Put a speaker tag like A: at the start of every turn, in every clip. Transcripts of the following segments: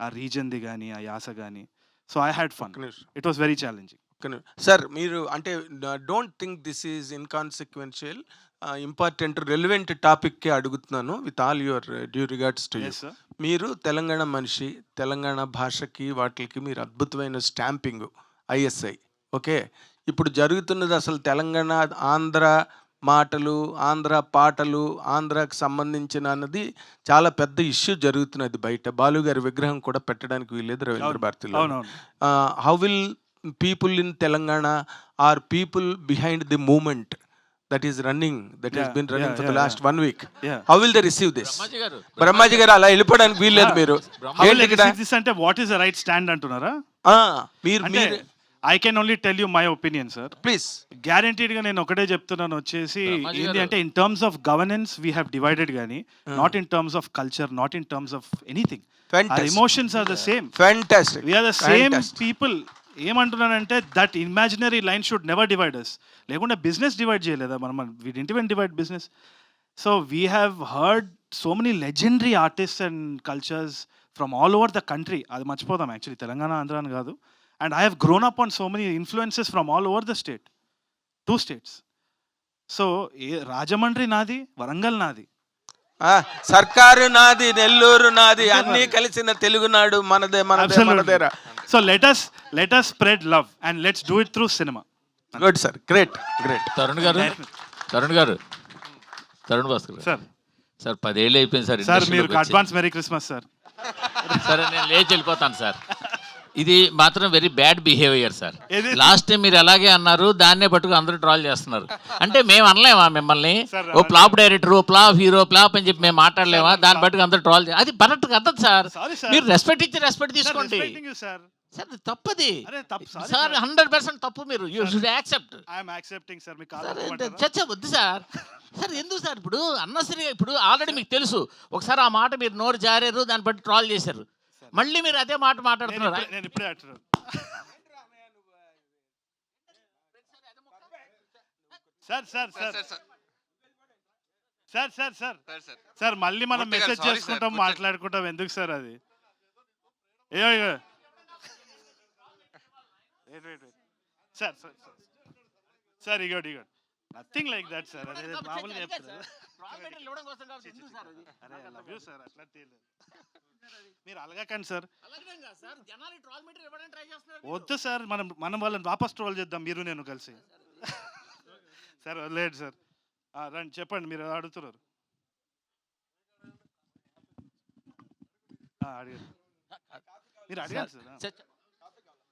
A: ఆ రీజన్ది కానీ ఆ యాస కానీ so I had fun. It was very challenging.
B: Sir మీరు అంటే don't think this is inconsequential. Important relevant టాపిక్కే అడుగుతున్నాను with all your due regards to you. మీరు తెలంగాణ మనిషి తెలంగాణ భాషకి వాటికి మీరు అద్భుతమైన స్టాంపింగ్ ఐఎస్ఐ ఓకే? ఇప్పుడు జరుగుతున్నది అసలు తెలంగాణ ఆంధ్ర మాటలు ఆంధ్ర పాటలు ఆంధ్రాకి సంబంధించిన అన్నది చాలా పెద్ద ఇష్యూ జరుగుతున్నది బయట. బాలు గారి విగ్రహం కూడా పెట్టడానికి వీలేదు రవీంద్ర భారతిలో. How will people in Telangana are people behind the movement that is running that is been running
A: yeah,
B: for the last one week
A: Yeah.
B: How will the receive this
C: Brahmaji garu
B: అలా వెళ్ళిపోవడానికి వీల్లేదు మీరు.
A: అంటే what is the right stand అంటున్నారా?
B: ఆ, మీరు
A: అంటే
B: మీరు
A: I can only tell you my opinion sir
B: please
A: గ్యారంటీడ్గా నేను ఒకటే చెప్తున్నాను వచ్చేసి ఏంటి. అంటే in terms of governance we have divided కానీ not in terms of culture not in terms of anything. Emotions are the same we're the same people ఏమంటున్నానంటే that imaginary line should never divide us లేకుంటే business divide చేయలేదా మనం? We didn't even divide business so we have heard so many legendary artist and cultures from all over the country అది మర్చిపోదాం actually Telangana Andhra అని కాదు. And I have grown up on so many influences from all over the state to states so a Rajahmundry నాది వరంగల్ నాది.
B: సర్కారు నాది నెల్లూరు నాది అన్ని కలిసిన తెలుగునాడు మనదే మనదే మనదేరా.
A: So let's let's spread love and let's do it through cinema
B: good sir great great
C: Tarun garu Tarun garu Tarun Bhaskar.
A: Sir
C: sir పదేళ్ళు అయిపోయింది సార్
A: సార్ మీరు. అడ్వాన్స్ మెరీ క్రిస్మస్ సార్
C: సరే నేను లేచి వెళ్ళిపోతాను సార్. ఇది మాత్రం very bad behaviour sir? Last time మీరు అలాగే అన్నారు దాన్నే పట్టుకు అందరూ ట్రాల్ చేస్తున్నారు. అంటే మేము అనలేమా మిమ్మల్ని? ఓ ప్లాప్ డైరెక్టర్ ఓ ప్లాప్ హీరో ప్లాప్ అని చెప్పి మేము మాట్లాడలేమా? దాన్ని పట్టుకు అందరూ ట్రాల్ అది కరెక్ట్ కదా సార్. మీరు రెస్పెక్ట్ ఇచ్చి రెస్పెక్ట్ తీసుకోండి.
A: సార్
C: తప్పది.
A: సారీ
C: హండ్రెడ్ పర్సెంట్ తప్పు మీరు. You should accept
A: accepting sir
C: చచ్చ వద్దు సార్ సార్ ఎందుకు సార్ ఇప్పుడు అన్నసరిగా ఇప్పుడు ఆల్రెడీ మీకు తెలుసు. ఒకసారి ఆ మాట మీరు నోరు జారారు దాన్ని బట్టి ట్రాల్ చేశారు. మళ్ళీ మీరు అదే మాట మాట్లాడుతున్నారు.
A: నేను ఇప్పుడే అంటున్నాను. Sir sir sir. Sir sir. Sir sir మళ్ళీ మనం మెసేజ్. చేసుకుంటాం. మాట్లాడుకుంటాం. ఎందుకు సార్ అది? ఏయో. Sir sir sir. సార్ ఇగోటి ఇగోటి నథింగ్ లైక్ దట్ సార్. అదే మామూలుగా చెప్తారు అరే ఐ లవ్ యూ సార్ అట్లా తీయలేదు మీరు అలగకండి సార్. వద్దు సార్ మనం మనం వాళ్ళని వాపస్ ట్రోల్ చేద్దాం మీరు నేను కలిసి. సార్ లేదు సార్ రండి చెప్పండి మీరు అడుగుతున్నారు. అడిగారు మీరు అడిగారు సార్.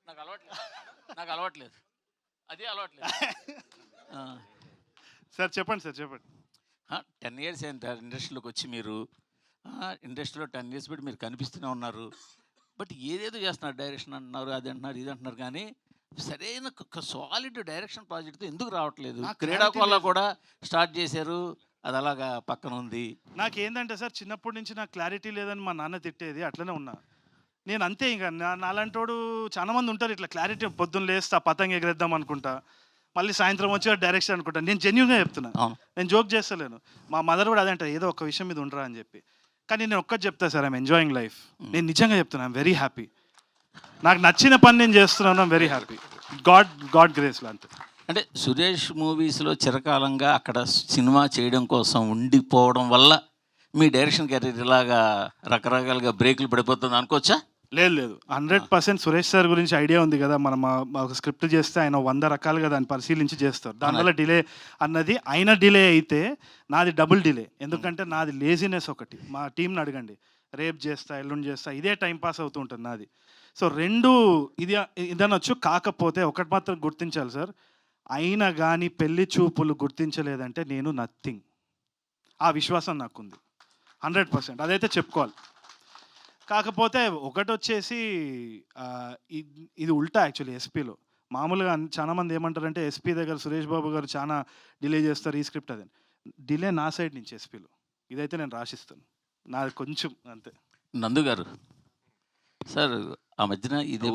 C: నాకు అలవాట్లేదు. నాకు అలవాట్లేదు. అదే అలవాట్లేదు.
A: సార్ చెప్పండి సార్ చెప్పండి.
C: టెన్ ఇయర్స్ అయింది ఇండస్ట్రీలోకి వచ్చి మీరు ఇండస్ట్రీలో టెన్ ఇయర్స్ బట్టి మీరు కనిపిస్తూనే ఉన్నారు. బట్ ఏదేదో చేస్తున్నారు డైరెక్షన్ అంటున్నారు అది అంటున్నారు ఇది అంటున్నారు కానీ సరైన సాలిడ్ డైరెక్షన్ ప్రాజెక్ట్తో ఎందుకు రావట్లేదు?
A: నాకు
C: క్రీడా
A: clarity
C: కోళ్ళ
A: లేదు.
C: కూడా స్టార్ట్ చేశారు అది అలాగా పక్కన ఉంది.
A: నాకు ఏంటంటే సార్ చిన్నప్పటి నుంచి నాకు క్లారిటీ లేదని మా నాన్న తిట్టేది అట్లనే ఉన్నా. నేను అంతే ఇంకా నా నాలంటోడు చాలా మంది ఉంటారు ఇట్లా క్లారిటీ పొద్దున్న లేస్తా పతంగ ఎగరేద్దాం అనుకుంటా. మళ్ళీ సాయంత్రం వచ్చి డైరెక్షన్ అనుకుంటా నేను జెన్యున్గా చెప్తున్నా.
C: అవును.
A: నేను జోక్ చేస్తలేను. మా మదర్ కూడా అదే అంటారు ఏదో ఒక విషయం మీద ఉండరా అని చెప్పి. కానీ నేను ఒక్కటి చెప్తా సార్ ఐమ్ ఎంజాయింగ్ లైఫ్ నేను నిజంగా చెప్తున్నా ఐమ్ వెరీ హ్యాపీ నాకు నచ్చిన పని నేను చేస్తున్నాను I'm very happy god god గ్రేస్లో అంతే.
C: అంటే సురేష్ మూవీస్లో చిరకాలంగా అక్కడ సినిమా చేయడం కోసం ఉండిపోవడం వల్ల మీ డైరెక్షన్ కెరీర్ ఇలాగా రకరకాలుగా బ్రేకులు పడిపోతుంది అనుకోవచ్చా?
A: లేదు లేదు. హండ్రెడ్ పర్సెంట్ సురేష్ సార్ గురించి ఐడియా ఉంది కదా మనం ఆ- ఒక స్క్రిప్ట్ చేస్తే ఆయన వంద రకాలుగా దాన్ని పరిశీలించి చేస్తారు. దానివల్ల డిలే అన్నది అయిన డిలే అయితే నాది డబుల్ డిలే. ఎందుకంటే నాది లేజినెస్ ఒకటి. మా టీంని అడగండి. రేపు చేస్తా ఎల్లుండి చేస్తా ఇదే టైం పాస్ అవుతూ ఉంటుంది నాది. సో రెండు ఇది ఇదనొచ్చు. కాకపోతే ఒకటి మాత్రం గుర్తించాలి సార్. అయినా కానీ పెళ్ళి చూపులు గుర్తించలేదంటే నేను నథింగ్. ఆ విశ్వాసం నాకుంది. Hundred percent. అదైతే చెప్పుకోవాలి. కాకపోతే ఒకటి వచ్చేసి ఇది ఉల్టా యాక్చువల్లీ ఎస్పీలో. మామూలుగా చాలా మంది ఏమంటారంటే ఎస్పీ దగ్గర సురేష్ బాబు గారు చాలా డిలే చేస్తారు ఈ స్క్రిప్ట్ అదే డిలే నా సైడ్ నుంచి ఎస్పీలో. ఇదైతే నేను రాసిస్తాను. నాది కొంచెం అంతే.
C: నందు గారు. సార్ ఆ మధ్యన ఇదే